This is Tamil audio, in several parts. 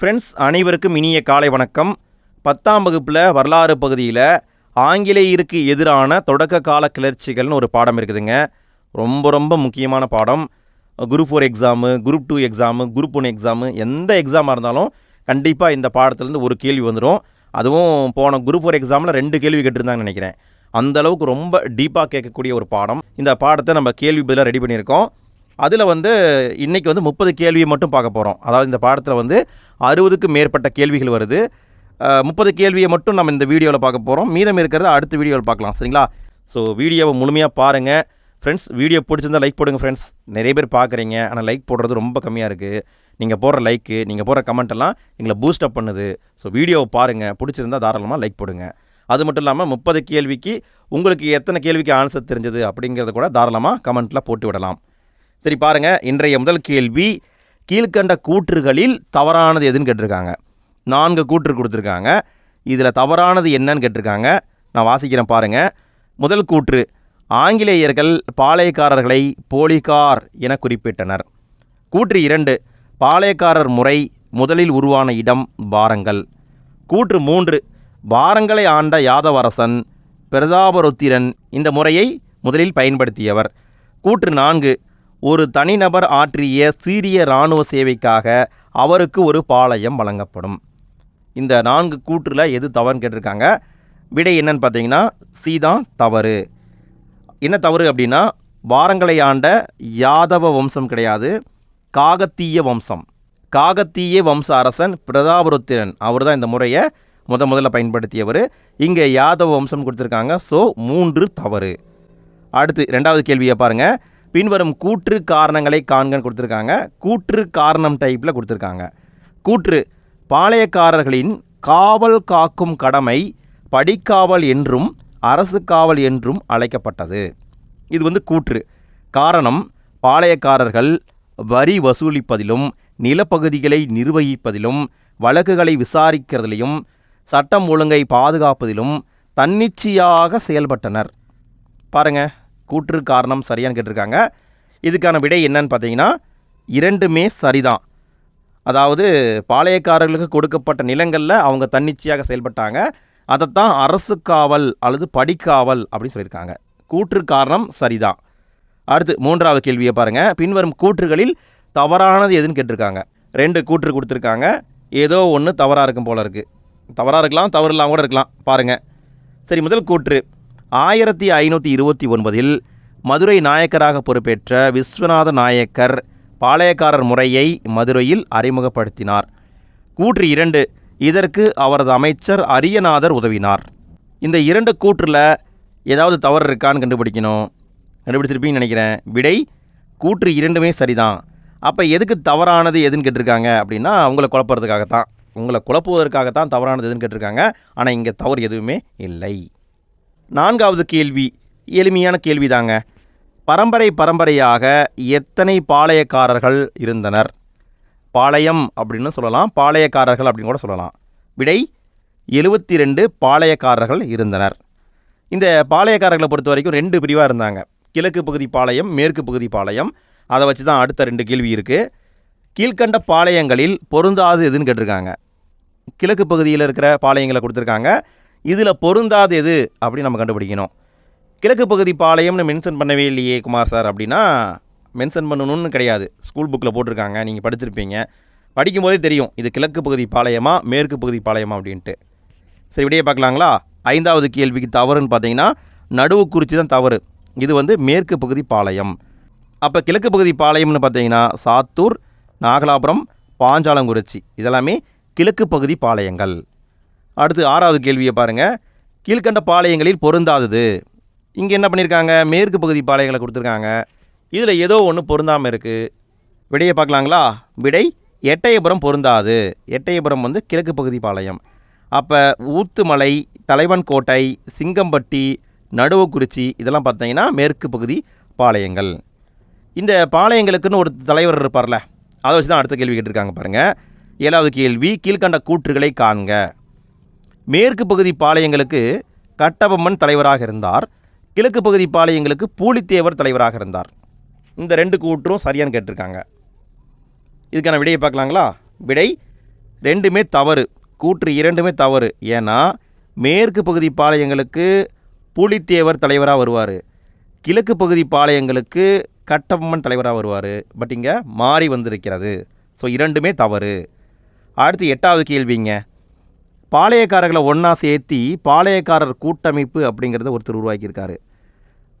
ஃப்ரெண்ட்ஸ் அனைவருக்கும் இனிய காலை வணக்கம். பத்தாம் வகுப்பில் வரலாறு பகுதியில் ஆங்கிலேயருக்கு எதிரான தொடக்க கால கிளர்ச்சிகள்னு ஒரு பாடம் இருக்குதுங்க. ரொம்ப ரொம்ப முக்கியமான பாடம். Group four exam group two exam group one exam எந்த எக்ஸாமாக இருந்தாலும் கண்டிப்பாக இந்த பாடத்துலேருந்து ஒரு கேள்வி வந்துடும் அதுவும் போன குரூப் ஃபோர் எக்ஸாமில் ரெண்டு கேள்வி கேட்டிருந்தாங்கன்னு நினைக்கிறேன். அந்த அளவுக்கு ரொம்ப டீப்பாக கேட்கக்கூடிய ஒரு பாடம். இந்த பாடத்தை நம்ம கேள்வி பதிலாக ரெடி பண்ணியிருக்கோம். அதில் வந்து இன்றைக்கி வந்து முப்பது கேள்வியை மட்டும் பார்க்க போகிறோம் அதாவது இந்த பாடத்தில் வந்து அறுபதுக்கு மேற்பட்ட கேள்விகள் வருது. முப்பது கேள்வியை மட்டும் நம்ம இந்த வீடியோவில் பார்க்க போகிறோம் மீதம் இருக்கிறத அடுத்த வீடியோவில் பார்க்கலாம். சரிங்களா? ஸோ வீடியோவை முழுமையாக பாருங்கள் ஃப்ரெண்ட்ஸ் வீடியோ பிடிச்சிருந்தா லைக் போடுங்க ஃப்ரெண்ட்ஸ் நிறைய பேர் பார்க்குறீங்க ஆனால் லைக் போடுறது ரொம்ப கம்மியாக இருக்குது நீங்கள் போடுற லைக்கு நீங்கள் போடுற கமெண்ட் எல்லாம் எங்களை பூஸ்டப் பண்ணுது. ஸோ வீடியோவை பாருங்கள் பிடிச்சிருந்தா தாராளமாக லைக் போடுங்க. அது மட்டும் இல்லாமல் முப்பது கேள்விக்கு உங்களுக்கு எத்தனை கேள்விக்கு ஆன்சர் தெரிஞ்சது அப்படிங்கிறத கூட தாராளமாக கமெண்ட்டில் போட்டு விடலாம். சரி பாருங்க. இன்றைய முதல் கேள்வி கீழ்கண்ட கூற்றுகளில் தவறானது எதுன்னு கேட்டிருக்காங்க. நான்கு கூற்று கொடுத்துருக்காங்க. இதில் தவறானது என்னன்னு கேட்டிருக்காங்க. நான் வாசிக்கிறேன் பாருங்க. முதல் கூற்று ஆங்கிலேயர்கள் பாளையக்காரர்களை போலிகார் என குறிப்பிட்டனர். கூற்று இரண்டு பாளையக்காரர் முறை முதலில் உருவான இடம் பாரங்கள். கூற்று மூன்று பாரங்களை ஆண்ட யாதவரசன் பிரதாபருத்திரன் இந்த முறையை முதலில் பயன்படுத்தியவர். கூற்று நான்கு ஒரு தனிநபர் ஆற்றிய சீரிய இராணுவ சேவைக்காக அவருக்கு ஒரு பாளையம் வழங்கப்படும். இந்த நான்கு கூற்றில் எது தவறுன்னு கேட்டிருக்காங்க. விடை என்னன்னு பார்த்தீங்கன்னா சீதான் தவறு. என்ன தவறு அப்படின்னா வாரங்களை ஆண்ட யாதவ வம்சம் கிடையாது காகத்தீய வம்சம். காகத்தீய வம்ச அரசன் பிரதாபருத்திரன். அவர் தான் இந்த முறையை முத முதல்ல பயன்படுத்தியவர். இங்கே யாதவ வம்சம் கொடுத்துருக்காங்க. ஸோ மூன்று தவறு. அடுத்து ரெண்டாவது கேள்வியை பாருங்கள் பின்வரும் கூற்று காரணங்களை காண்கன்னு கொடுத்துருக்காங்க. கூற்று காரணம் டைப்பில் கொடுத்துருக்காங்க. கூற்று பாளையக்காரர்களின் காவல் காக்கும் கடமை படிக்காவல் என்றும் அரசு காவல் என்றும் அழைக்கப்பட்டது. இது வந்து கூற்று. காரணம் பாளையக்காரர்கள் வரி வசூலிப்பதிலும் நிலப்பகுதிகளை நிர்வகிப்பதிலும் வழக்குகளை விசாரிக்கிறதிலும் சட்டம் ஒழுங்கை பாதுகாப்பதிலும் தன்னிச்சையாக செயல்பட்டனர். பாருங்கள் கூற்று காரணம் சரியான்னு கேட்டிருக்காங்க. இதுக்கான விடை என்னன்னு பார்த்தீங்கன்னா இரண்டுமே சரிதான். அதாவது பாளையக்காரர்களுக்கு கொடுக்கப்பட்ட நிலங்களில் அவங்க தன்னிச்சையாக செயல்பட்டாங்க. அதைத்தான் அரசு காவல் அல்லது படிக்காவல் அப்படின்னு சொல்லியிருக்காங்க. கூற்று காரணம் சரிதான். அடுத்து மூன்றாவது கேள்வியை பாருங்கள் பின்வரும் கூற்றுகளில் தவறானது எதுன்னு கேட்டிருக்காங்க. ரெண்டு கூற்று கொடுத்துருக்காங்க. ஏதோ ஒன்று தவறாக இருக்கும் போல இருக்குது தவறாக இருக்கலாம் தவறு இல்லாமல் கூட இருக்கலாம். பாருங்கள் சரி முதல் கூற்று. ஆயிரத்தி ஐநூற்றி இருபத்தி ஒன்பதில் மதுரை நாயக்கராக பொறுப்பேற்ற விஸ்வநாத நாயக்கர் பாளையக்காரர் முறையை மதுரையில் அறிமுகப்படுத்தினார். கூற்று இரண்டு இதற்கு அவரது அமைச்சர் அரியநாதர் உதவினார். இந்த இரண்டு கூற்றில் ஏதாவது தவறு இருக்கான்னு கண்டுபிடிக்கணும். கண்டுபிடிச்சிருப்பீங்கன்னு நினைக்கிறேன். விடை கூற்று இரண்டுமே சரிதான். அப்போ எதுக்கு தவறானது எதுன்னு கேட்டிருக்காங்க அப்படின்னா உங்களை குழப்பறதுக்காகத்தான். உங்களை குழப்புவதற்காகத்தான் தவறானது எதுன்னு கேட்டிருக்காங்க. ஆனால் இங்கே தவறு எதுவுமே இல்லை. நான்காவது கேள்வி எளிமையான கேள்விதாங்க. பரம்பரை பரம்பரையாக எத்தனை பாளையக்காரர்கள் இருந்தனர்? பாளையம் அப்படின்னு சொல்லலாம் பாளையக்காரர்கள் அப்படின்னு கூட சொல்லலாம். விடை எழுபத்தி ரெண்டு பாளையக்காரர்கள் இருந்தனர். இந்த பாளையக்காரர்களை பொறுத்த வரைக்கும் ரெண்டு பிரிவாக இருந்தாங்க. கிழக்கு பகுதி பாளையம் மேற்கு பகுதி பாளையம். அதை வச்சு தான் அடுத்த ரெண்டு கேள்வி இருக்குது கீழ்கண்ட பாளையங்களில் பொருந்தாது எதுன்னு கேட்டிருக்காங்க. கிழக்கு பகுதியில் இருக்கிற பாளையங்களை கொடுத்துருக்காங்க. இதில் பொருந்தாது எது? அப்படின்னு நம்ம கண்டுபிடிக்கணும். கிழக்கு பகுதி பாளையம்னு மென்ஷன் பண்ணவே இல்லையே குமார் சார் அப்படின்னா மென்ஷன் பண்ணணும்னு கிடையாது. ஸ்கூல் புக்கில் போட்டிருக்காங்க நீங்கள் படிச்சிருப்பீங்க. படிக்கும்போதே தெரியும் இது கிழக்கு பகுதி பாளையமா மேற்கு பகுதி பாளையமா அப்படின்ட்டு. சரி விடையே பார்க்கலாங்களா? ஐந்தாவது கேள்விக்கு தவறுன்னு பார்த்தீங்கன்னா நடுவு குறிச்சி தான் தவறு. இது வந்து மேற்கு பகுதி பாளையம். அப்போ கிழக்கு பகுதி பாளையம்னு பார்த்தீங்கன்னா சாத்தூர் நாகலாபுரம் பாஞ்சாலங்குறிச்சி. இதெல்லாமே கிழக்கு பகுதி பாளையங்கள். அடுத்து ஆறாவது கேள்வியை பாருங்கள் கீழ்கண்ட பாளையங்களில் பொருந்தாதது. இங்கே என்ன பண்ணியிருக்காங்க மேற்கு பகுதி பாளையங்களை கொடுத்துருக்காங்க. இதில் ஏதோ ஒன்று பொருந்தாமல் இருக்குது விடையை பார்க்கலாங்களா? விடை எட்டயபுரம் பொருந்தாது. எட்டயபுரம் வந்து கிழக்கு பகுதி பாளையம். அப்போ ஊத்துமலை தலைவன் கோட்டை சிங்கம்பட்டி நடுவக்குறிச்சி இதெல்லாம் பார்த்தீங்கன்னா மேற்கு பகுதி பாளையங்கள். இந்த பாளையங்களுக்குன்னு ஒரு தலைவர் இருப்பார்ல அதை வச்சு தான் அடுத்த கேள்வி கேட்டிருக்காங்க பாருங்கள் ஏழாவது கேள்வி கீழ்கண்ட கூற்றுகளை காண்க. மேற்கு பகுதி பாளையங்களுக்கு கட்டபொம்மன் தலைவராக இருந்தார். கிழக்கு பகுதி பாளையங்களுக்கு பூலித்தேவர் தலைவராக இருந்தார். இந்த ரெண்டு கூற்றும் சரியான்னு கேட்டிருக்காங்க. இதுக்கான விடையை பார்க்கலாங்களா? விடை ரெண்டுமே தவறு. கூற்று இரண்டுமே தவறு. ஏன்னா மேற்கு பகுதி பாளையங்களுக்கு பூலித்தேவர் தலைவராக வருவார். கிழக்கு பகுதி பாளையங்களுக்கு கட்டபொம்மன் தலைவராக வருவார். பட் இங்கே மாறி வந்திருக்கிறது. ஸோ இரண்டுமே தவறு. அடுத்து எட்டாவது கேள்விங்க. பாளையக்காரர்களை ஒன்றா சேர்த்தி பாளையக்காரர் கூட்டமைப்பு அப்படிங்கிறத ஒருத்தர் உருவாக்கியிருக்காரு.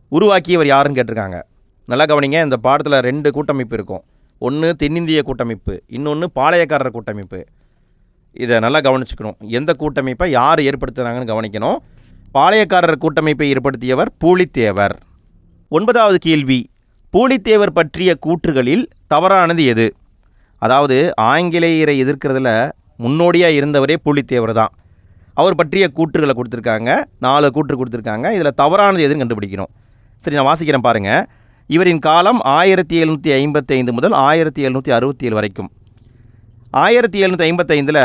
உருவாக்கியவர் யாருன்னு கேட்டிருக்காங்க. நல்லா கவனிங்க இந்த பாடத்தில் ரெண்டு கூட்டமைப்பு இருக்கும். ஒன்று தென்னிந்திய கூட்டமைப்பு இன்னொன்று பாளையக்காரர் கூட்டமைப்பு. இதை நல்லா கவனிச்சுக்கணும். எந்த கூட்டமைப்பை யார் ஏற்படுத்துகிறாங்கன்னு கவனிக்கணும். பாளையக்காரர் கூட்டமைப்பை ஏற்படுத்தியவர் பூலித்தேவர். ஒன்பதாவது கேள்வி பூலித்தேவர் பற்றிய கூற்றுகளில் தவறானது எது? அதாவது ஆங்கிலேயரை எதிர்க்கிறதுல முன்னோடியாக இருந்தவரே பூலித்தேவர் தான். அவர் பற்றிய கூற்றுகளை கொடுத்துருக்காங்க. நாலு கூற்று கொடுத்துருக்காங்க. இதில் தவறானது எதுன்னு கண்டுபிடிக்கணும். சரி நான் வாசிக்கிறேன் பாருங்கள் இவரின் காலம் ஆயிரத்தி எழுநூற்றி ஐம்பத்தைந்து முதல் ஆயிரத்தி எழுநூற்றி அறுபத்தி ஏழு வரைக்கும். ஆயிரத்தி எழுநூற்றி ஐம்பத்தைந்தில்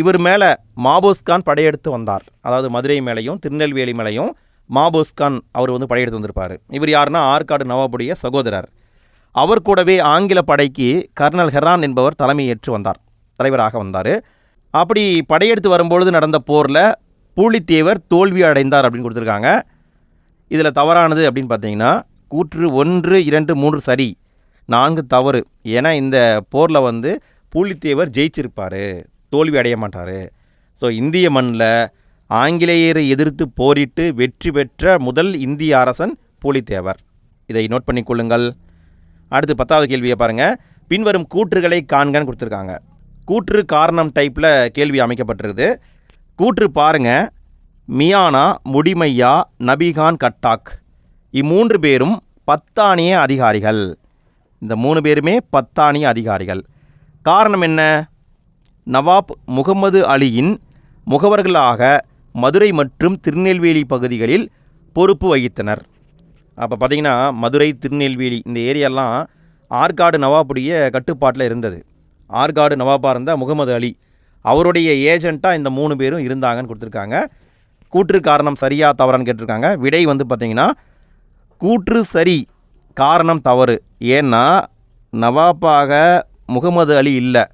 இவர் மேலே மாபோஸ்கான் படையெடுத்து வந்தார். அதாவது மதுரை மேலையும் திருநெல்வேலி மேலையும் மாபோஸ்கான் அவர் வந்து படையெடுத்து வந்திருப்பார். இவர் யாருன்னா ஆற்காடு நவாபுடைய சகோதரர். அவர் கூடவே ஆங்கில படைக்கு கர்னல் ஹெரான் என்பவர் தலைமையேற்று வந்தார். தலைவராக வந்தார். அப்படி படையெடுத்து வரும்பொழுது நடந்த போரில் பூலித்தேவர் தோல்வி அடைந்தார் அப்படின்னு கொடுத்துருக்காங்க. இதில் தவறானது அப்படின்னு பார்த்தீங்கன்னா கூற்று ஒன்று இரண்டு மூன்று சரி நான்கு தவறு ஏன்னா இந்த போரில் வந்து பூலித்தேவர் ஜெயிச்சிருப்பார் தோல்வி அடைய மாட்டார். ஸோ இந்திய மண்ணில் ஆங்கிலேயரை எதிர்த்து போரிட்டு வெற்றி பெற்ற முதல் இந்திய அரசன் பூலித்தேவர். இதை நோட் பண்ணிக்கொள்ளுங்கள் அடுத்து பத்தாவது கேள்வியை பாருங்கள் பின்வரும் கூற்றுகளை காண்கன்னு கொடுத்துருக்காங்க. கூற்று காரணம் டைப்பில் கேள்வி அமைக்கப்பட்டிருக்குது. கூற்று பாருங்க. மியானா முடிமையா நபிகான் கட்டாக். இம்மூன்று பேரும் பத்தானிய அதிகாரிகள். இந்த மூணு பேருமே பத்தானிய அதிகாரிகள். காரணம் என்ன? நவாப் முகமது அலியின் முகவர்களாக மதுரை மற்றும் திருநெல்வேலி பகுதிகளில் பொறுப்பு வகித்தனர். அப்போ பார்த்திங்கன்னா மதுரை திருநெல்வேலி இந்த ஏரியாலாம் ஆற்காடு நவாபுடைய கட்டுப்பாட்டில் இருந்தது. ஆற்காடு நவாபாக இருந்த முகமது அலி. அவருடைய ஏஜெண்ட்டாக இந்த மூணு பேரும் இருந்தாங்கன்னு கொடுத்துருக்காங்க. கூற்று காரணம் சரியா தவறான்னு கேட்டிருக்காங்க. விடை வந்து பார்த்தீங்கன்னா கூற்று சரி காரணம் தவறு. ஏன்னா நவாப்பாக முகமது அலி இல்லை.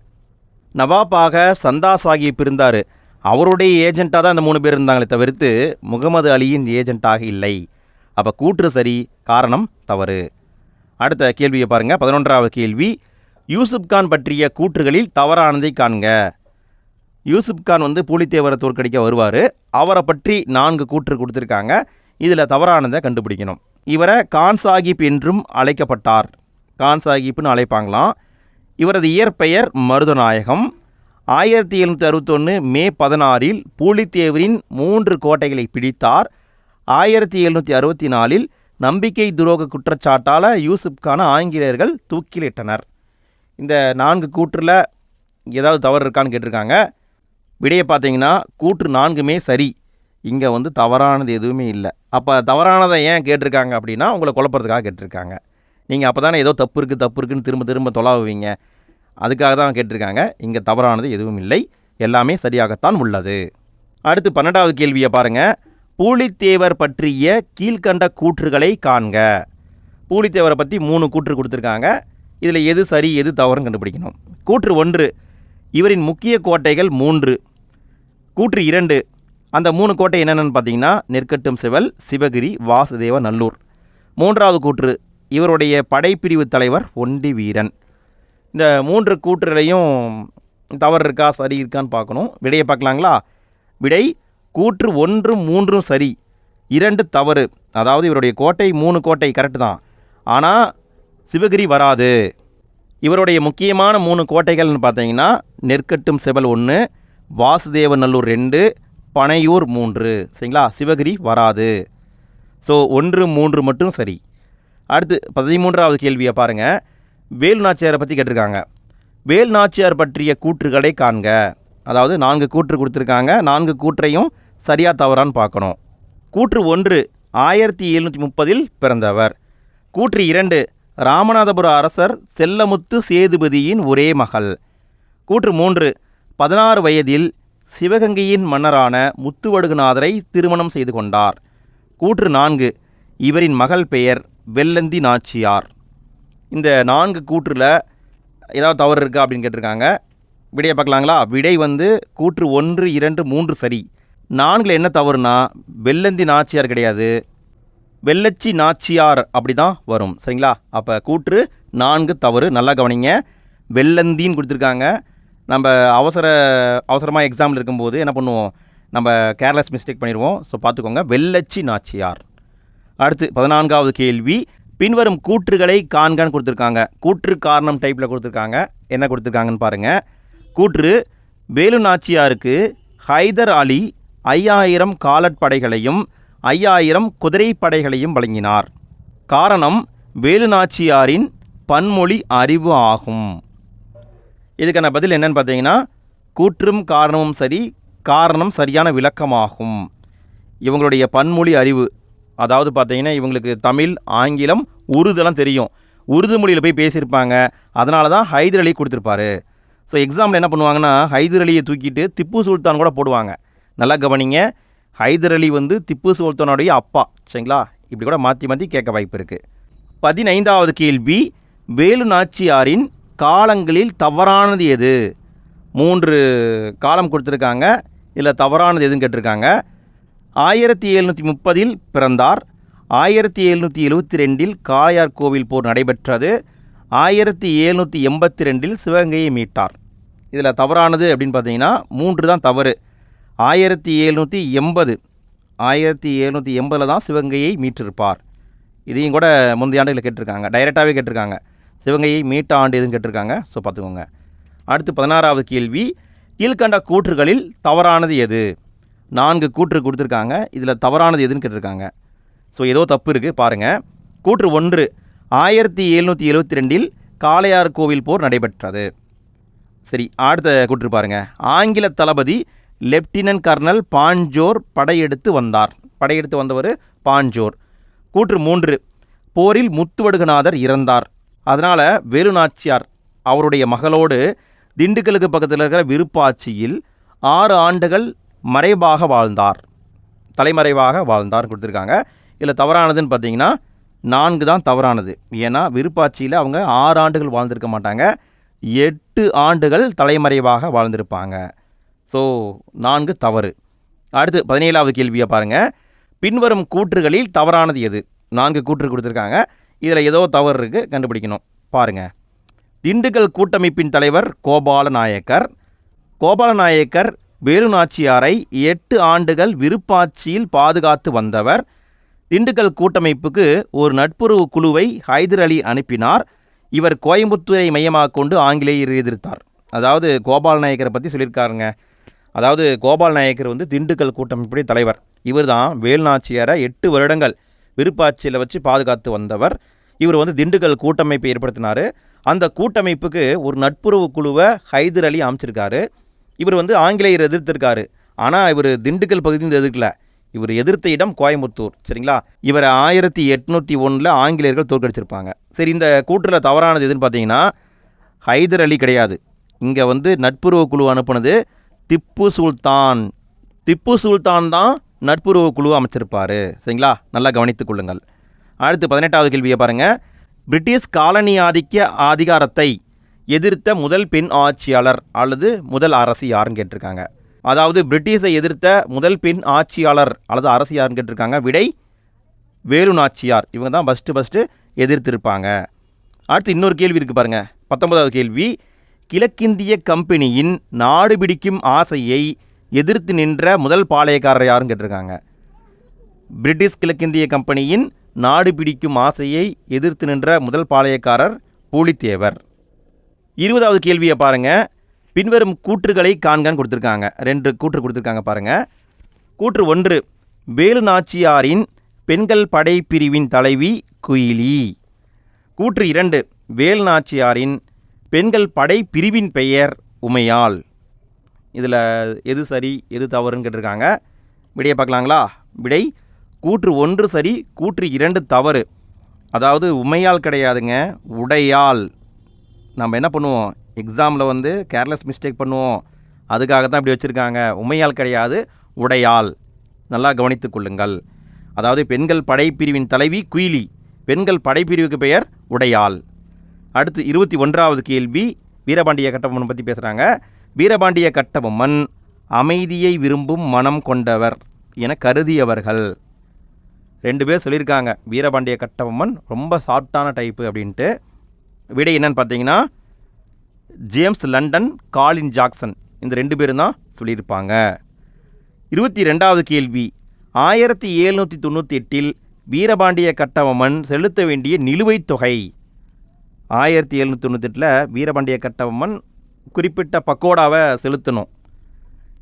நவாப்பாக சந்தா சாஹிப் இருந்தார். அவருடைய ஏஜெண்ட்டாக தான் இந்த மூணு பேர் இருந்தாங்களே தவிர்த்து முகமது அலியின் ஏஜெண்ட்டாக இல்லை. அப்போ கூற்று சரி காரணம் தவறு. அடுத்த கேள்வியை பாருங்கள் பதினொன்றாவது கேள்வி. யூசுப் கான் பற்றிய கூற்றுகளில் தவறானதை காண்க. யூசுப் கான் வந்து பூலித்தேவரை தோற்கடிக்க வருவார். அவரை பற்றி நான்கு கூற்று கொடுத்துருக்காங்க. இதில் தவறானதை கண்டுபிடிக்கணும். இவரை கான் சாஹிப் என்றும் அழைக்கப்பட்டார். கான் சாஹிப்னு அழைப்பாங்களாம். இவரது இயற்பெயர் மருதநாயகம். ஆயிரத்தி எழுநூற்றி அறுபத்தொன்று மே பதினாறில் பூலித்தேவரின் மூன்று கோட்டைகளை பிடித்தார். ஆயிரத்தி எழுநூற்றி அறுபத்தி நாலில் நம்பிக்கை துரோக குற்றச்சாட்டால் யூசுப்கான ஆங்கிலேயர்கள் தூக்கிலிட்டனர். இந்த நான்கு கூற்றில் ஏதாவது தவறு இருக்கான்னு கேட்டிருக்காங்க. விடையை பார்த்தீங்கன்னா கூற்று நான்குமே சரி. இங்கே வந்து தவறானது எதுவுமே இல்லை. அப்போ தவறானதை ஏன் கேட்டிருக்காங்க அப்படின்னா உங்களை குழப்பறதுக்காக கேட்டிருக்காங்க. நீங்கள் அப்போ தானே ஏதோ தப்பு இருக்குது தப்பு இருக்குன்னு திரும்ப திரும்ப தொலாவுவீங்க. அதுக்காக தான் கேட்டிருக்காங்க. இங்கே தவறானது எதுவும் இல்லை. எல்லாமே சரியாகத்தான் உள்ளது. அடுத்து பன்னெண்டாவது கேள்வியை பாருங்கள் பூலித்தேவர் பற்றிய கீழ்கண்ட கூற்றுகளை காண்க. பூலித்தேவரை பற்றி மூணு கூற்று கொடுத்துருக்காங்க. இதில் எது சரி எது தவறுன்னு கண்டுபிடிக்கணும். கூற்று ஒன்று இவரின் முக்கிய கோட்டைகள் மூன்று. கூற்று இரண்டு அந்த மூணு கோட்டை என்னென்னு பார்த்தீங்கன்னா நெற்கட்டும் செவல் சிவகிரி வாசுதேவ நல்லூர். மூன்றாவது கூற்று இவருடைய படைப்பிரிவு தலைவர் ஒண்டி வீரன். இந்த மூன்று கூற்றுகளையும் தவறு இருக்கா சரி இருக்கான்னு பார்க்கணும். விடையை பார்க்கலாங்களா? விடை கூற்று ஒன்றும் மூன்றும் சரி இரண்டு தவறு. அதாவது இவருடைய கோட்டை மூணு கோட்டை கரெக்டு தான். ஆனால் சிவகிரி வராது. இவருடைய முக்கியமான மூணு கோட்டைகள்னு பார்த்தீங்கன்னா நெற்கட்டும் செவல் ஒன்று வாசுதேவநல்லூர் ரெண்டு பனையூர் மூன்று. சரிங்களா? சிவகிரி வராது. ஸோ ஒன்று மூன்று மட்டும் சரி. அடுத்து பதிமூன்றாவது கேள்வியை பாருங்கள் வேல் நாச்சியாரை பற்றி கேட்டிருக்காங்க. வேல் நாச்சியார் பற்றிய கூற்றுகளை காண்க. அதாவது நான்கு கூற்று கொடுத்துருக்காங்க. நான்கு கூற்றையும் சரியாக தவறான்னு பார்க்கணும். கூற்று ஒன்று ஆயிரத்தி எழுநூற்றி முப்பதில் பிறந்தவர். கூற்று இரண்டு ராமநாதபுர அரசர் செல்லமுத்து சேதுபதியின் ஒரே மகள். கூற்று மூன்று. பதினாறு வயதில் சிவகங்கையின் மன்னரான முத்துவடுகுநாதரை திருமணம் செய்து கொண்டார். கூற்று நான்கு. இவரின் மகள் பெயர் வெள்ளந்தி நாச்சியார். இந்த நான்கு கூற்றில் ஏதாவது தவறு இருக்கா அப்படின்னு கேட்டிருக்காங்க. விடையை பார்க்கலாங்களா? விடை வந்து கூற்று ஒன்று இரண்டு மூன்று சரி. நான்கில் என்ன தவறுனா வெள்ளந்தி நாச்சியார் கிடையாது. வெள்ளச்சி நாச்சியார் அப்படி தான் வரும். சரிங்களா? அப்போ கூற்று நான்கு தவறு. நல்லா கவனிங்க. வெள்ளந்தின்னு கொடுத்துருக்காங்க. நம்ம அவசர அவசரமாக எக்ஸாமில் இருக்கும்போது என்ன பண்ணுவோம்? நம்ம கேர்லெஸ் மிஸ்டேக் பண்ணிடுவோம். ஸோ பார்த்துக்கோங்க. வெள்ளச்சி நாச்சியார். அடுத்து பதினான்காவது கேள்வி. பின்வரும் கூற்றுகளை காண்கான்னு கொடுத்துருக்காங்க. கூற்று காரணம் டைப்பில் கொடுத்துருக்காங்க. என்ன கொடுத்துருக்காங்கன்னு பாருங்கள் கூற்று வேலு நாச்சியாருக்கு ஹைதர் அலி ஐயாயிரம் காலட்படைகளையும் ஐயாயிரம் குதிரைப்படைகளையும் வழங்கினார். காரணம் வேலு நாச்சியாரின் பன்மொழி அறிவு ஆகும். இதுக்கான பதில் என்னன்னு பார்த்தீங்கன்னா கூற்றும் காரணமும் சரி காரணம் சரியான விளக்கமாகும். இவங்களுடைய பன்மொழி அறிவு அதாவது பார்த்தீங்கன்னா இவங்களுக்கு தமிழ் ஆங்கிலம் உருதெல்லாம் தெரியும். உருது மொழியில் போய் பேசியிருப்பாங்க. அதனால தான் ஹைதர் அலி கொடுத்துருப்பாரு. ஸோ எக்ஸாமில் என்ன பண்ணுவாங்கன்னா ஹைதர் அலியை தூக்கிட்டு திப்பு சுல்தான் கூட போடுவாங்க. நல்லா கவனிங்க ஹைதர் அலி வந்து திப்பு சுல்தானுடைய அப்பா சரிங்களா? இப்படி கூட மாற்றி மாற்றி கேட்க வாய்ப்பு இருக்குது பதினைந்தாவது கேள்வி வேலு நாச்சியாரின் காலங்களில் தவறானது எது? மூன்று காலம் கொடுத்துருக்காங்க. இதில் தவறானது எதுன்னு கேட்டிருக்காங்க. ஆயிரத்தி எழுநூற்றி முப்பதில் பிறந்தார். ஆயிரத்தி எழுநூற்றி எழுபத்தி ரெண்டில் காளையார் கோவில் போர் நடைபெற்றது. ஆயிரத்தி எழுநூற்றி எண்பத்தி ரெண்டில் சிவகங்கையை மீட்டார். இதில் தவறானது அப்படின்னு பார்த்தீங்கன்னா மூன்று தான் தவறு. ஆயிரத்தி எழுநூற்றி எண்பது. ஆயிரத்தி எழுநூற்றி எண்பதில் தான் சிவகங்கையை மீட்டிருப்பார் இதையும் கூட முந்தைய ஆண்டுகளில் கேட்டிருக்காங்க. டைரெக்டாகவே கேட்டிருக்காங்க. சிவகங்கையை மீட்ட ஆண்டு எதுன்னு கேட்டிருக்காங்க. ஸோ பார்த்துக்கோங்க. அடுத்து பதினாறாவது கேள்வி. கீழ்கண்ட கூற்றுகளில் தவறானது எது? நான்கு கூற்று கொடுத்துருக்காங்க. இதில் தவறானது எதுன்னு கேட்டிருக்காங்க. ஸோ ஏதோ தப்பு இருக்குது பாருங்கள் கூற்று ஒன்று. ஆயிரத்தி எழுநூற்றி எழுபத்தி ரெண்டில் காளையார் கோவில் போர் நடைபெற்றது. சரி அடுத்த கூற்று பாருங்கள் ஆங்கில தளபதி லெப்டினன்ட் கர்னல் பாஞ்சோர் படையெடுத்து வந்தார். படையெடுத்து வந்தவர் பாஞ்சோர் கூற்று மூன்று. போரில் முத்துவடுகநாதர் இறந்தார். அதனால் வேலுநாச்சியார் அவருடைய மகளோடு திண்டுக்கலுக்கு பக்கத்தில் இருக்கிற விருப்பாட்சியில் ஆறு ஆண்டுகள் மறைவாக வாழ்ந்தார். தலைமறைவாக வாழ்ந்தார் கொடுத்துருக்காங்க. இதில் தவறானதுன்னு பார்த்தீங்கன்னா நான்கு தான் தவறானது. ஏன்னா விருப்பாட்சியில் அவங்க ஆறு ஆண்டுகள் வாழ்ந்திருக்க மாட்டாங்க. எட்டு ஆண்டுகள் தலைமறைவாக வாழ்ந்திருப்பாங்க. ஸோ நான்கு தவறு. அடுத்து பதினேழாவது கேள்வியை பாருங்கள் பின்வரும் கூற்றுகளில் தவறானது எது? நான்கு கூற்று கொடுத்துருக்காங்க. இதில் ஏதோ தவறு இருக்குது கண்டுபிடிக்கணும். பாருங்கள் திண்டுக்கல் கூட்டமைப்பின் தலைவர் கோபாலநாயக்கர். கோபாலநாயக்கர் வேலுநாச்சியாரை எட்டு ஆண்டுகள் விருப்பாட்சியில் பாதுகாத்து வந்தவர். திண்டுக்கல் கூட்டமைப்புக்கு ஒரு நட்புறவு குழுவை ஹைதர் அலி அனுப்பினார். இவர் கோயம்புத்தூரை மையமாக கொண்டு ஆங்கிலேயர் எதிர்த்தார். அதாவது கோபால் நாயக்கரை பற்றி சொல்லியிருக்காருங்க. அதாவது கோபால் நாயக்கர் வந்து திண்டுக்கல் கூட்டமைப்புடைய தலைவர். இவர் தான் வேலுநாச்சியாரை எட்டு வருடங்கள் விருப்பாட்சியில் வச்சு பாதுகாத்து வந்தவர். இவர் வந்து திண்டுக்கல் கூட்டமைப்பை ஏற்படுத்தினார். அந்த கூட்டமைப்புக்கு ஒரு நட்புறவு குழுவை ஹைதர் அலி அமைச்சிருக்காரு. இவர் வந்து ஆங்கிலேயர் எதிர்த்திருக்காரு. ஆனால் இவர் திண்டுக்கல் பகுதியில் எதிர்க்கல. இவர் எதிர்த்த இடம் கோயம்புத்தூர் சரிங்களா? இவரை ஆயிரத்தி எட்நூற்றி ஒன்றில் ஆங்கிலேயர்கள் தோற்கடிச்சிருப்பாங்க. சரி இந்த கூற்றில் தவறானது எதுன்னு பார்த்தீங்கன்னா ஹைதர் அலி கிடையாது. இங்கே வந்து நட்புறவு குழு அனுப்புனது திப்பு சுல்தான். திப்பு சுல்தான் தான் நட்புறவு குழு அமைச்சிருப்பார். சரிங்களா? நல்லா கவனித்துக் கொள்ளுங்கள். அடுத்து பதினெட்டாவது கேள்வியை பாருங்கள் பிரிட்டிஷ் காலனி ஆதிக்க அதிகாரத்தை எதிர்த்த முதல் பெண் ஆட்சியாளர் அல்லது முதல் அரசு யாருன்னு கேட்டிருக்காங்க. அதாவது பிரிட்டிஷை எதிர்த்த முதல் பெண் ஆட்சியாளர் அல்லது அரசு யாருன்னு கேட்டிருக்காங்க? விடை வேலு நாச்சியார் இவங்க தான் ஃபஸ்ட்டு ஃபஸ்ட்டு எதிர்த்திருப்பாங்க. அடுத்து இன்னொரு கேள்வி இருக்குது பாருங்கள் பத்தொன்பதாவது கேள்வி. கிழக்கிந்திய கம்பெனியின் நாடு பிடிக்கும் ஆசையை எதிர்த்து நின்ற முதல் பாளையக்காரர் யாருன்னு கேட்டிருக்காங்க. பிரிட்டிஷ் கிழக்கிந்திய கம்பெனியின் நாடு பிடிக்கும் ஆசையை எதிர்த்து நின்ற முதல் பாளையக்காரர் பூலித்தேவர். இருபதாவது கேள்வியை பாருங்க. பின்வரும் கூற்றுகளை காண்கான்னு கொடுத்துருக்காங்க. ரெண்டு கூற்று கொடுத்துருக்காங்க பாருங்க. கூற்று ஒன்று. வேலு நாச்சியாரின் பெண்கள் படை பிரிவின் தலைவி குயிலி. கூற்று இரண்டு. வேலு நாச்சியாரின் பெண்கள் படை பிரிவின் பெயர் உமையால். இதில் எது சரி எது தவறுன்னு கேட்டிருக்காங்க. விடையை பார்க்கலாங்களா? விடை கூற்று ஒன்று சரி கூற்று இரண்டு தவறு. அதாவது உமையால் கிடையாதுங்க உடையால். நம்ம என்ன பண்ணுவோம்? எக்ஸாமில் வந்து கேர்லெஸ் மிஸ்டேக் பண்ணுவோம். அதுக்காக தான் இப்படி வச்சுருக்காங்க. உமையால் கிடையாது உடையால். நல்லா கவனித்து கொள்ளுங்கள். அதாவது பெண்கள் படைப்பிரிவின் தலைவி குயிலி. பெண்கள் படைப்பிரிவுக்கு பெயர் உடையாள் அடுத்து இருபத்தி ஒன்றாவது கேள்வி. வீரபாண்டிய கட்டபொம்மன் பற்றி பேசுகிறாங்க வீரபாண்டிய கட்டபொம்மன் அமைதியை விரும்பும் மனம் கொண்டவர் என கருதியவர்கள். ரெண்டு பேர் சொல்லியிருக்காங்க. வீரபாண்டிய கட்டபொம்மன் ரொம்ப சாஃப்டான டைப்பு அப்படின்ட்டு. விடை என்னன்னு பார்த்தீங்கன்னா ஜேம்ஸ் லண்டன் காலின் ஜாக்சன். இந்த ரெண்டு பேரும் தான் சொல்லியிருப்பாங்க. இருபத்தி ரெண்டாவது கேள்வி. ஆயிரத்தி எழுநூற்றி தொண்ணூற்றி எட்டில் வீரபாண்டிய கட்டபொம்மன் செலுத்த வேண்டிய நிலுவைத் தொகை. ஆயிரத்தி எழுநூற்றி தொண்ணூத்தெட்டில் வீரபாண்டிய கட்டபொம்மன் குறிப்பிட்ட பக்கோடாவை செலுத்தணும்.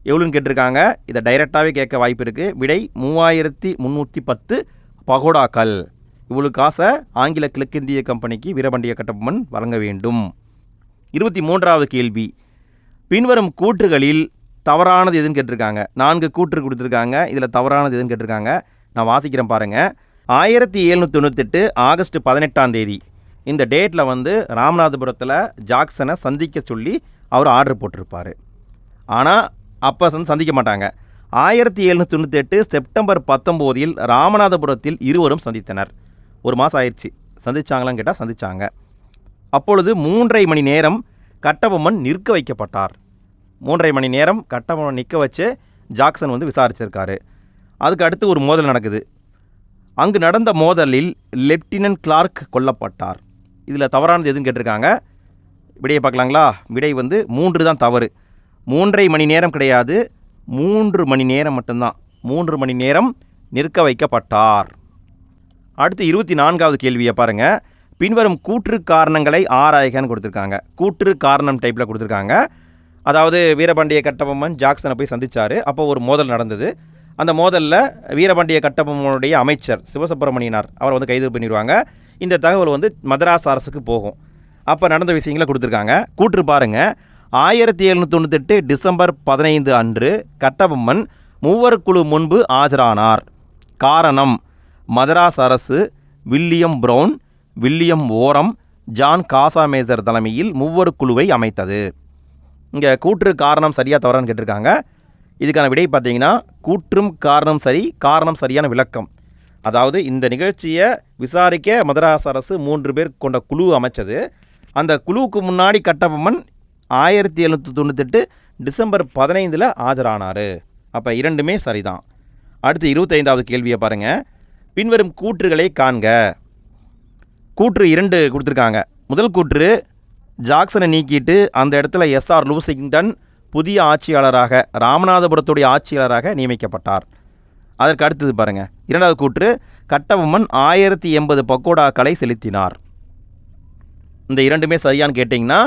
எவ்வளோன்னு கேட்டிருக்காங்க. இதை டைரெக்டாகவே கேட்க வாய்ப்பு இருக்குது விடை மூவாயிரத்தி முந்நூற்றி பத்து பகோடாக்கள். இவ்வளோ காசை ஆங்கில கிழக்கிந்திய கம்பெனிக்கு வீரபாண்டிய கட்டபொம்மன் வழங்க வேண்டும். இருபத்தி மூன்றாவது கேள்வி. பின்வரும் கூற்றுகளில் தவறானது எதுன்னு கேட்டிருக்காங்க. நான்கு கூற்று கொடுத்துருக்காங்க. இதில் தவறானது எதுன்னு கேட்டிருக்காங்க. நான் வாசிக்கிறேன் பாருங்கள் ஆயிரத்தி எழுநூற்றி தொண்ணூத்தெட்டு ஆகஸ்ட் பதினெட்டாம் தேதி. இந்த டேட்டில் வந்து ராமநாதபுரத்தில் ஜாக்சனை சந்திக்க சொல்லி அவர் ஆர்டர் போட்டிருப்பார். ஆனால் அப்போ வந்து சந்திக்க மாட்டாங்க. ஆயிரத்தி எழுநூற்றி தொண்ணூற்றி எட்டு செப்டம்பர் பத்தொம்போதில் ராமநாதபுரத்தில் இருவரும் சந்தித்தனர். ஒரு மாதம் ஆயிடுச்சு. சந்திச்சாங்களான்னு கேட்டால் சந்தித்தாங்க அப்பொழுது மூன்றரை மணி நேரம் கட்டபொம்மன் நிற்க வைக்கப்பட்டார். மூன்றரை மணி நேரம் கட்டபொம்மன் நிற்க வச்சு ஜாக்சன் வந்து விசாரிச்சிருக்காரு. அதுக்கு அடுத்து ஒரு மோதல் நடக்குது. அங்கு நடந்த மோதலில் லெப்டினன்ட் கிளார்க் கொல்லப்பட்டார். இதில் தவறானது எதுன்னு கேட்டிருக்காங்க. விடையை பார்க்கலாங்களா? விடை வந்து மூன்று தான் தவறு. மூன்றரை மணி நேரம் கிடையாது. மூன்று மணி நேரம் மட்டும்தான். மூன்று மணி நேரம் நிற்க வைக்கப்பட்டார். அடுத்து இருபத்தி நான்காவது கேள்வியை பாருங்கள் பின்வரும் கூற்று காரணங்களை ஆராய்கன்னு கொடுத்துருக்காங்க. கூற்று காரணம் டைப்பில் கொடுத்துருக்காங்க. அதாவது வீரபாண்டிய கட்டபொம்மன் ஜாக்சனை போய் சந்திச்சார். அப்போ ஒரு மோதல் நடந்தது. அந்த மோதலில் வீரபாண்டிய கட்டபொம்மனுடைய அமைச்சர் சிவசுப்பிரமணியனார் அவரை வந்து கைது பண்ணிடுவாங்க. இந்த தகவல் வந்து மதராஸ் அரசுக்கு போகும். அப்போ நடந்த விஷயங்களை கொடுத்துருக்காங்க. கூற்று பாருங்கள் ஆயிரத்தி எழுநூற்றி தொண்ணூத்தெட்டு டிசம்பர் பதினைந்து அன்று கட்டபொம்மன் மூவர் குழு முன்பு ஆஜரானார். காரணம் மதராஸ் அரசு William Brown William Oram John Casamajor தலைமையில் மூவர் குழுவை அமைத்தது. இங்கே கூற்று காரணம் சரியாக தவறான்னு கேட்டிருக்காங்க. இதுக்கான விடை பார்த்தீங்கன்னா கூற்றும் காரணம் சரி காரணம் சரியான விளக்கம். அதாவது இந்த நிகழ்ச்சியை விசாரிக்க மதராஸ் அரசு மூன்று பேர் கொண்ட குழு அமைச்சது. அந்த குழுவுக்கு முன்னாடி கட்டபொம்மன் ஆயிரத்தி எழுநூற்றி தொண்ணூத்தெட்டு டிசம்பர் பதினைந்தில் ஆஜரானார். அப்போ இரண்டுமே சரிதான். அடுத்து இருபத்தைந்தாவது கேள்வியை பாருங்கள் பின்வரும் கூற்றுகளை காண்க. கூற்று இரண்டு கொடுத்துருக்காங்க. முதல் கூற்று ஜாக்சனை நீக்கிட்டு அந்த இடத்துல எஸ்ஆர் லூசிங்டன் புதிய ஆட்சியாளராக ராமநாதபுரத்துடைய ஆட்சியாளராக நியமிக்கப்பட்டார். அதற்கு அடுத்தது பாருங்கள் இரண்டாவது கூற்று கட்டபொம்மன் ஆயிரத்தி எண்பது பக்கோடாக்களை செலுத்தினார். இந்த இரண்டுமே சரியான்னு கேட்டிங்கன்னா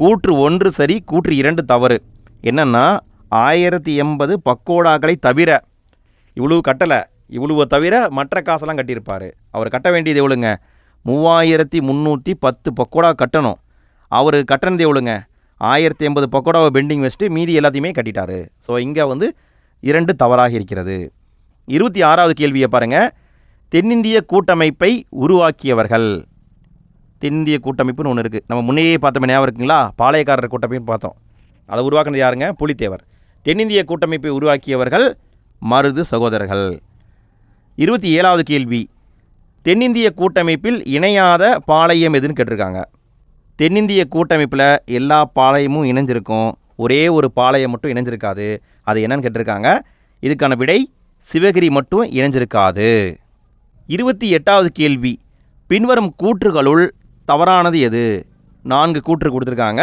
கூற்று ஒன்று சரி கூற்று இரண்டு தவறு. என்னென்னா ஆயிரத்தி எண்பது பக்கோடாக்களை தவிர இவ்வளவு கட்டலை இவ்வளவு தவிர மற்ற காசெல்லாம் கட்டியிருப்பார். அவர் கட்ட வேண்டியது எவ்வளோங்க மூவாயிரத்தி முந்நூற்றி பத்து பக்கோடா கட்டணும். அவர் கட்டினது எவ்வளோங்க ஆயிரத்தி எண்பது பக்கோடாவை பெண்டிங் வச்சுட்டு மீதி எல்லாத்தையுமே கட்டிட்டாரு. ஸோ இங்கே வந்து இரண்டு தவறாக இருக்கிறது. இருபத்தி ஆறாவது கேள்வியை பாருங்கள் தென்னிந்திய கூட்டமைப்பை உருவாக்கியவர்கள். தென்னிந்திய கூட்டமைப்புன்னு ஒன்று இருக்குது நம்ம முன்னையே பார்த்தோம் ஞாபகம் இருக்குங்களா? பாளையக்காரர் கூட்டமைப்புன்னு பார்த்தோம். அதை உருவாக்குனது யாருங்க? புலித்தேவர். தென்னிந்திய கூட்டமைப்பை உருவாக்கியவர்கள் மருது சகோதரர்கள். இருபத்தி ஏழாவது கேள்வி. தென்னிந்திய கூட்டமைப்பில் இணையாத பாளையம் எதுன்னு கேட்டிருக்காங்க. தென்னிந்திய கூட்டமைப்பில் எல்லா பாளையமும் இணைஞ்சிருக்கும். ஒரே ஒரு பாளையம் மட்டும் இணைஞ்சிருக்காது. அது என்னன்னு கேட்டிருக்காங்க. இதுக்கான விடை சிவகிரி மட்டும் இணைஞ்சிருக்காது. இருபத்தி எட்டாவது கேள்வி. பின்வரும் கூற்றுகளுள் தவறானது எது? நான்கு கூற்று கொடுத்துருக்காங்க.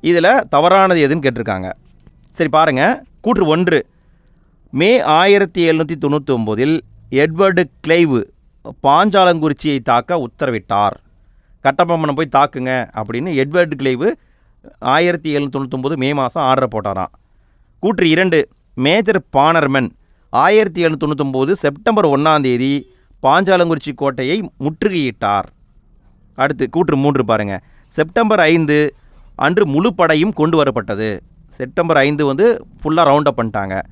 இதில் தவறானது எதுன்னு கேட்டிருக்காங்க. சரி பாருங்கள் கூற்று ஒன்று. மே ஆயிரத்தி எழுநூற்றி தொண்ணூற்றி ஒம்போதில் எட்வர்டு கிளைவு பாஞ்சாலங்குறிச்சியை தாக்க உத்தரவிட்டார். கட்டபொம்மனை போய் தாக்குங்க அப்படின்னு எட்வர்டு கிளைவு ஆயிரத்தி எழுநூற்றி தொண்ணூத்தொம்போது மே மாதம் ஆர்டர் போட்டாராம். கூற்று இரண்டு மேஜர் பானர்மன் ஆயிரத்தி எழுநூற்றி தொண்ணூத்தொம்போது செப்டம்பர் ஒன்றாம் தேதி பாஞ்சாலங்குறிச்சி கோட்டையை முற்றுகையிட்டார். அடுத்து கூற்று மூன்று பாருங்க. செப்டம்பர் ஐந்து அன்று முழு படையும் கொண்டு வரப்பட்டது. செப்டம்பர் ஐந்து வந்து ஃபுல்லாக ரவுண்ட் அப் பண்ணிட்டாங்க.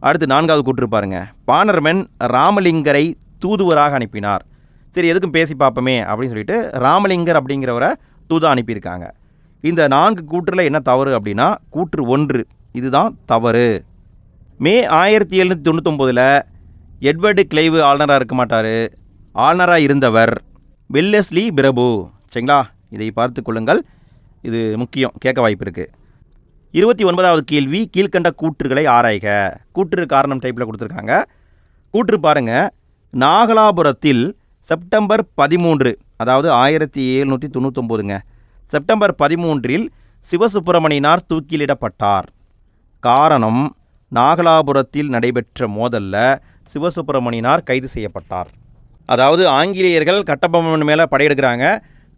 அடுத்து நான்காவது கூற்று பாருங்க. பானர்மன் ராமலிங்கரை தூதுவராக அனுப்பினார். சரி எதுக்கும் பேசி பார்ப்போமே அப்படின்னு சொல்லிட்டு ராமலிங்கர் அப்படிங்கிறவரை தூதா அனுப்பியிருக்காங்க. இந்த நான்கு கூற்றில் என்ன தவறு அப்படின்னா கூற்று ஒன்று. இதுதான் தவறு. மே ஆயிரத்தி எழுநூற்றி தொண்ணூத்தொம்போதில் எட்வர்டு கிளைவு ஆளுநராக இருக்க மாட்டார். ஆளுநராக இருந்தவர் வெல்லஸ்லி பிரபு. சரிங்களா? இதை பார்த்து கொள்ளுங்கள். இது முக்கியம். கேட்க வாய்ப்பு இருக்குது இருபத்தி ஒன்பதாவது கேள்வி கீழ்க்கண்ட கூற்றுகளை ஆராய்க. கூற்று காரணம் டைப்பில் கொடுத்துருக்காங்க. கூற்று பாருங்க. நாகலாபுரத்தில் செப்டம்பர் பதிமூன்று அதாவது ஆயிரத்தி எழுநூற்றி தொண்ணூத்தொம்போதுங்க. செப்டம்பர் பதிமூன்றில் சிவசுப்பிரமணியனார் தூக்கிலிடப்பட்டார். காரணம் நாகலாபுரத்தில் நடைபெற்ற மோதல்ல சிவசுப்பிரமணியனார் கைது செய்யப்பட்டார். அதாவது ஆங்கிலேயர்கள் கட்டபொம்மன் மேலே படையெடுக்கிறாங்க.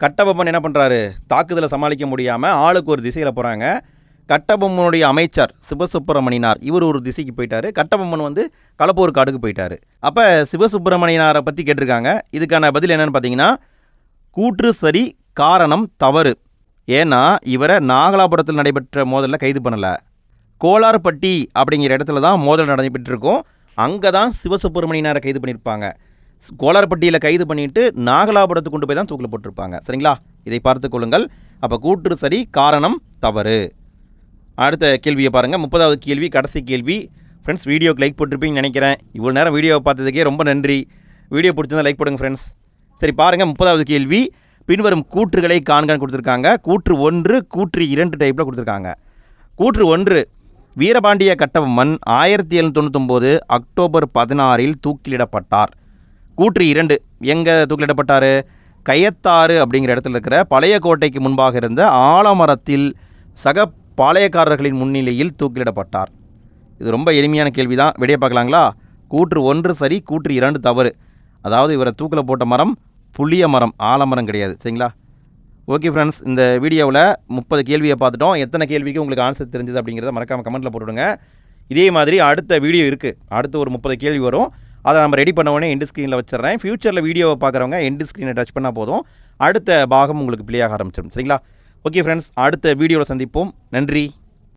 கட்டபொம்மன் என்ன பண்ணுறாரு தாக்குதலை சமாளிக்க முடியாமல் ஆளுக்கு ஒரு திசையில் போகிறாங்க கட்டபொம்மனுடைய அமைச்சர் சிவசுப்பிரமணியனார் இவர் ஒரு திசைக்கு போயிட்டாரு. கட்டபொம்மன் வந்து களப்பூர் காடுக்கு போயிட்டாரு. அப்போ சிவசுப்பிரமணியனாரை பற்றி கேட்டிருக்காங்க. இதுக்கான பதில் என்னன்னு பார்த்தீங்கன்னா கூற்று சரி காரணம் தவறு. ஏன்னா இவரை நாகலாபுரத்தில் நடைபெற்ற மோதலில் கைது பண்ணலை. கோலார்பட்டி அப்படிங்கிற இடத்துல தான் மோதல் நடைபெற்றிருக்கும். அங்கே தான் சிவசுப்பிரமணியனாரை கைது பண்ணியிருப்பாங்க. கோலார்பட்டியில் கைது பண்ணிட்டு நாகலாபுரத்துக்கு கொண்டு போய் தான் தூக்கில் போட்டிருப்பாங்க. சரிங்களா? இதை பார்த்து கொள்ளுங்கள். அப்போ கூற்று சரி காரணம் தவறு. அடுத்த கேள்வியை பாருங்கள் முப்பதாவது கேள்வி கடைசி கேள்வி. ஃப்ரெண்ட்ஸ் வீடியோக்கு லைக் போட்டிருப்பீங்கன்னு நினைக்கிறேன். இவ்வளோ நேரம் வீடியோவை பார்த்ததுக்கே ரொம்ப நன்றி. வீடியோ பிடிச்சிருந்தா லைக் போடுங்க ஃப்ரெண்ட்ஸ் சரி பாருங்கள் முப்பதாவது கேள்வி. பின்வரும் கூற்றுகளை காண்கான் கொடுத்துருக்காங்க. கூற்று ஒன்று கூற்று இரண்டு டைப்பில் கொடுத்துருக்காங்க. கூற்று ஒன்று வீரபாண்டிய கட்டபொம்மன் ஆயிரத்தி எழுநூற்றி தொண்ணூத்தொம்போது அக்டோபர் பதினாறில் தூக்கிலிடப்பட்டார். கூற்று இரண்டு எங்கே தூக்கிலிடப்பட்டார்? கையத்தாறு அப்படிங்கிற இடத்துல இருக்கிற பழைய கோட்டைக்கு முன்பாக இருந்த ஆலமரத்தில் சக பாளையக்காரர்களின் முன்னிலையில் தூக்கிலிடப்பட்டார். இது ரொம்ப எளிமையான கேள்வி தான் விடைய பார்க்கலாங்களா? கூற்று ஒன்று சரி கூற்று இரண்டு தவறு. அதாவது இவரை தூக்கில் போட்ட மரம் புளிய மரம் ஆலமரம் கிடையாது. சரிங்களா? ஓகே ஃப்ரெண்ட்ஸ் இந்த வீடியோவில் முப்பது கேள்வியை பார்த்துட்டோம். எத்தனை கேள்விக்கு உங்களுக்கு ஆன்சர் தெரிஞ்சது அப்படிங்கிறத மறக்காமல் கமெண்ட்டில் போட்டுவிடுங்க இதே மாதிரி அடுத்த வீடியோ இருக்குது அடுத்து ஒரு முப்பது கேள்வி வரும். அதை நம்ம ரெடி பண்ண உடனே எண்டு ஸ்க்ரீனில் வச்சிடறேன். ஃப்யூச்சரில் வீடியோவை பார்க்குறவங்க எண்டு ஸ்க்ரீனை டச் பண்ணால் போதும். அடுத்த பாகம் உங்களுக்கு பிளே ஆக ஆரம்பிச்சிடும். சரிங்களா? ஓகே ஃப்ரெண்ட்ஸ் அடுத்த வீடியோவில் சந்திப்போம். நன்றி.